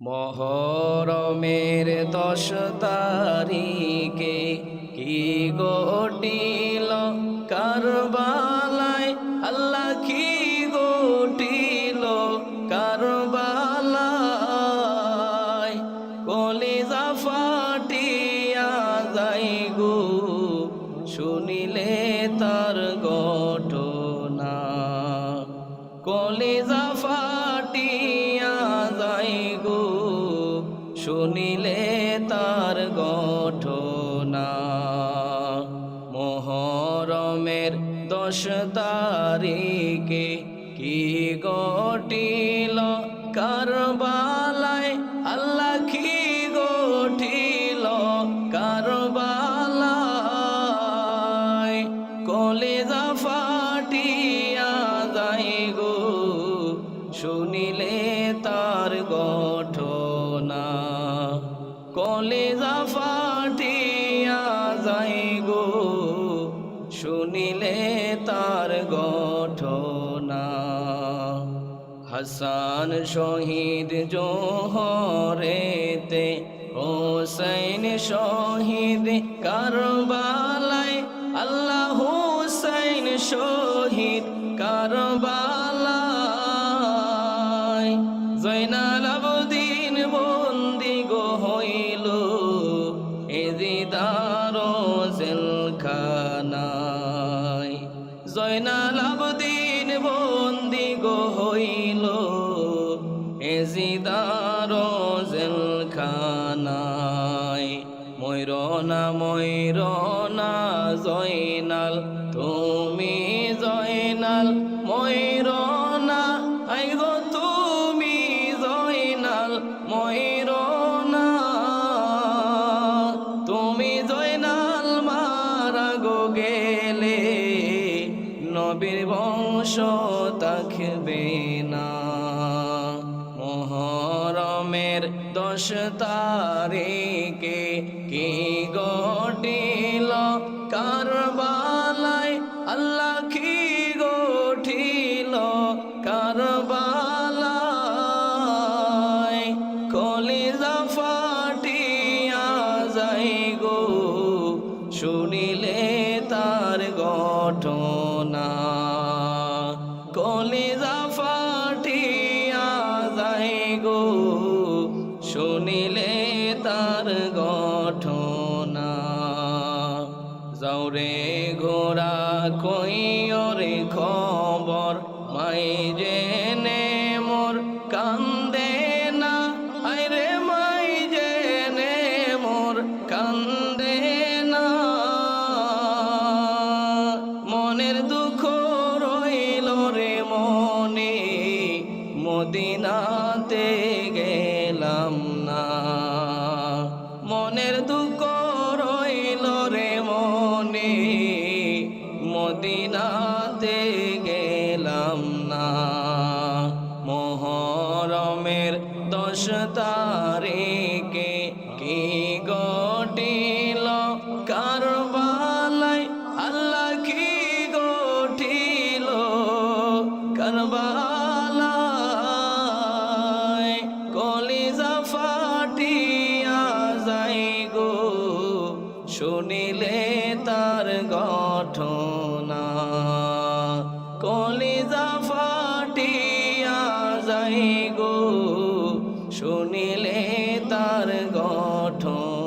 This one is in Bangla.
মহরমের দশ তারিখে কি গটিল কারবালায় আল্লাহ কি গটিল কারবালায় কলিজা ফাটিয়া যাই গো শুনিলে তার ঘটনা। কলিজা শুনিলে তার গঠনা। মহরমের দশ তারিখে কি গটিল কারবালায়? আল্লাহ কি ঘটনা। হাসান শহীদ জোহরেতে, হোসেন শহীদ কারবালায়, আল্লাহ হুসাইন শহীদ কারবালায়। জৈনাল আবদিন বন্দি গো হইল এদিদার জেলখানায়। জয়নাল ময়ূরনা ময়ূরনা জয়নাল, তুমি জয়নাল ময়ূরনা আই গো তুমি জয়নাল ময়ূরনা তুমি জয়নাল, মারা গো গেলে, নবীর বংশ থাকবে না মোহরমের দশ তারিখে কি গটিল কারবালায় আল্লাহ কি গঠিল কারবালায় কলিজা ফাটিয়া যাই গো শুনিলে তার ঘটনা যাওরে ঘোড়া কইরে খবর। মাই জেনে মোর কান্দে না। আইরে মাই জেনে মোর কান্দে না। মনের দুঃখ রইল রে মনে, মদিনাতে গেলাম না। মদিনাতে গেলাম না। মহরমের দশ তারিখে না। কলিজা ফাটিয়া যাই শুনিলে তার গঠন।